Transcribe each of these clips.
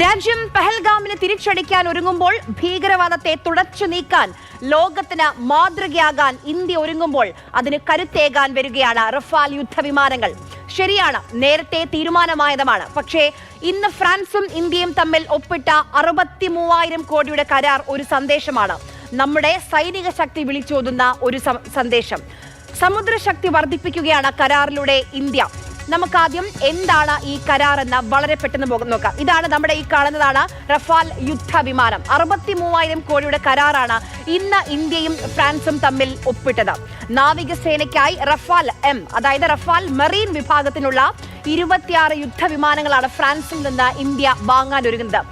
രാജ്യം പെഹൽഗാമിനെ തിരിച്ചടിക്കാൻ ഒരുങ്ങുമ്പോൾ ഭീകരവാദത്തെ തുടച്ചു നീക്കാൻ ലോകത്തിന് മാതൃകയാകാൻ ഇന്ത്യ ഒരുങ്ങുമ്പോൾ അതിന് കരുത്തേകാൻ വരികയാണ് റഫാൽ യുദ്ധവിമാനങ്ങൾ. ശരിയാണ് നേരത്തെ തീരുമാനമായതുമാണ്. പക്ഷേ ഇന്ന് ഫ്രാൻസും ഇന്ത്യയും തമ്മിൽ ഒപ്പിട്ട അറുപത്തി മൂവായിരം കോടിയുടെ കരാർ ഒരു സന്ദേശമാണ്. നമ്മുടെ സൈനിക ശക്തി വിളിച്ചോതുന്ന ഒരു സന്ദേശം. സമുദ്രശക്തി വർദ്ധിപ്പിക്കുകയാണ് കരാറിലൂടെ ഇന്ത്യ. നമുക്കാദ്യം എന്താണ് ഈ കരാർ എന്ന് വളരെ പെട്ടെന്ന് പോകാം നോക്കാം. ഇതാണ് നമ്മുടെ ഈ കാണുന്നതാണ് റഫാൽ യുദ്ധ വിമാനം അറുപത്തി മൂവായിരം കോടിയുടെ കരാറാണ് ഇന്ന് ഇന്ത്യയും ഫ്രാൻസും തമ്മിൽ ഒപ്പിട്ടത്. നാവികസേനയ്ക്കായി റഫാൽ എം അതായത് റഫാൽ മറീൻ വിഭാഗത്തിനുള്ള ഇരുപത്തിയാറ് യുദ്ധവിമാനങ്ങളാണ് ഫ്രാൻസിൽ നിന്ന് ഇന്ത്യ വാങ്ങാൻ ഒരുങ്ങുന്നത്.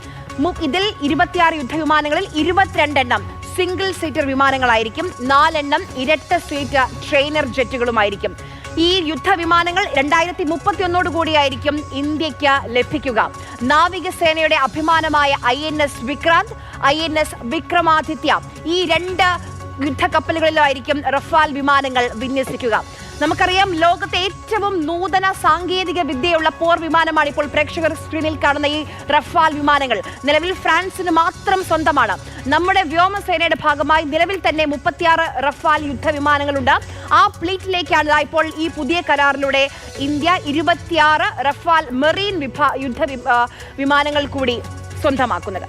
ഇതിൽ ഇരുപത്തിയാറ് യുദ്ധവിമാനങ്ങളിൽ ഇരുപത്തിരണ്ടെണ്ണം സിംഗിൾ സീറ്റർ വിമാനങ്ങളായിരിക്കും നാലെണ്ണം ഇരട്ട സീറ്റ് ട്രെയിനർ ജെറ്റുകളുമായിരിക്കും. ഈ യുദ്ധവിമാനങ്ങൾ രണ്ടായിരത്തി മുപ്പത്തി ഒന്നോട് കൂടിയായിരിക്കും ഇന്ത്യയ്ക്ക് ലഭിക്കുക. നാവികസേനയുടെ അഭിമാനമായ I N S Vikrant I N S Vikramaditya ഈ രണ്ട് യുദ്ധക്കപ്പലുകളിലായിരിക്കും റഫാൽ വിമാനങ്ങൾ വിന്യസിക്കുക. നമുക്കറിയാം ലോകത്തെ ഏറ്റവും നൂതന സാങ്കേതിക വിദ്യയുള്ള പോർ വിമാനമാണ് ഇപ്പോൾ പ്രേക്ഷകർ സ്ക്രീനിൽ കാണുന്ന ഈ റഫാൽ വിമാനങ്ങൾ. നിലവിൽ ഫ്രാൻസിന് മാത്രം സ്വന്തമാണ്. നമ്മുടെ വ്യോമസേനയുടെ ഭാഗമായി നിലവിൽ തന്നെ മുപ്പത്തിയാറ് റഫാൽ യുദ്ധവിമാനങ്ങളുണ്ട്. ആ ഫ്ലീറ്റിലേക്കാണ് ഇപ്പോൾ ഈ പുതിയ കരാറിലൂടെ ഇന്ത്യ ഇരുപത്തിയാറ് റഫാൽ മെറീൻ വിഭാ യുദ്ധ വിമാനങ്ങൾ കൂടി സ്വന്തമാക്കുന്നത്.